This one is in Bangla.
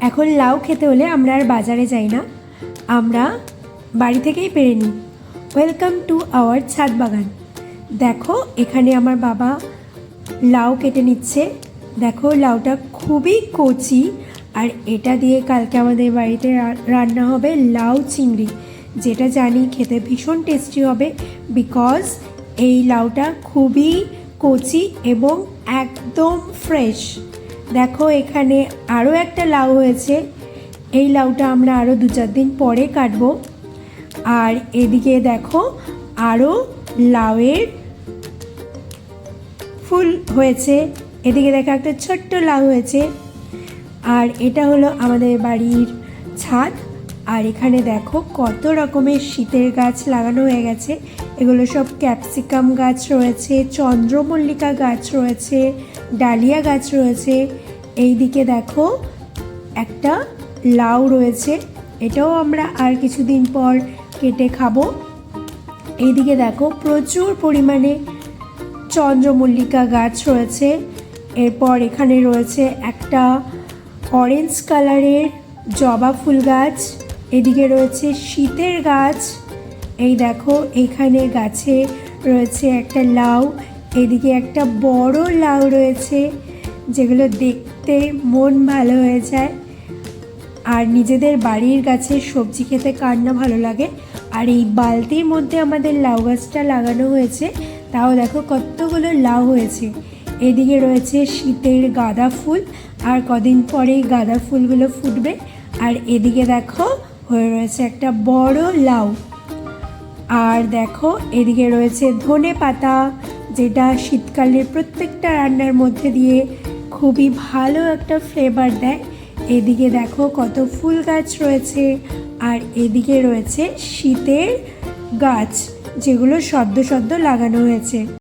এখন লাউ খেতে হলে আমরা আর বাজারে যাই না। আমরা বাড়ি থেকেই পেরে নিই। ওয়েলকাম টু আওয়ার ছাদ বাগান। দেখো, এখানে আমার বাবা লাউ কেটে নিচ্ছে। দেখো, লাউটা খুবই কচি। আর এটা দিয়ে কালকে আমাদের বাড়িতে রান্না হবে লাউ চিংড়ি। যেটা জানি খেতে ভীষণ টেস্টি হবে বিকজ এই লাউটা খুবই কচি এবং একদম ফ্রেশ দেখো, এখানে আরও একটা লাউ হয়েছে। এই লাউটা আমরা আরও দু চার দিন পরে কাটবো। আর এদিকে দেখো আরও লাউয়ের ফুল হয়েছে। এদিকে দেখো, একটা ছোট্ট লাউ হয়েছে। আর এটা হলো আমাদের বাড়ির ছাদ। আর এখানে দেখো কত রকমের শীতের গাছ লাগানো হয়ে গেছে। এগুলো সব ক্যাপসিকাম গাছ রয়েছে, চন্দ্রমল্লিকা গাছ রয়েছে, ডালিয়া গাছ রয়েছে। এইদিকে দেখো একটা লাউ রয়েছে, এটাও আমরা আর কিছুদিন পর কেটে খাব। এইদিকে দেখো প্রচুর পরিমাণে চন্দ্রমল্লিকা গাছ রয়েছে। এরপর এখানে রয়েছে একটা অরেঞ্জ কালারের জবা ফুল গাছ। এদিকে রয়েছে শীতের গাছ। এই দেখো, এখানে গাছে রয়েছে একটা লাউ, এদিকে একটা বড় লাউ রয়েছে, যেগুলো দেখতে মন ভালো হয়ে যায়। আর নিজেদের বাড়ির গাছে সবজি খেতে কার না ভালো লাগে। আর এই বালতির মধ্যে আমাদের লাউ গাছটা লাগানো হয়েছে, তাও দেখো কতগুলো লাউ হয়েছে। এদিকে রয়েছে শীতের গাঁদা ফুল, আর কদিন পরেই গাঁদা ফুলগুলো ফুটবে। আর এদিকে দেখো হয়ে রয়েছে একটা বড় লাউ। আর দেখো, এদিকে রয়েছে ধনে পাতা, যেটা শীতকালের প্রত্যেকটা রান্নার মধ্যে দিয়ে খুবই ভালো একটা ফ্লেভার দেয়। এদিকে দেখো, কত ফুল গাছ রয়েছে, আর এদিকে রয়েছে শীতের গাছ, যেগুলো সদ্য সদ্য লাগানো হয়েছে।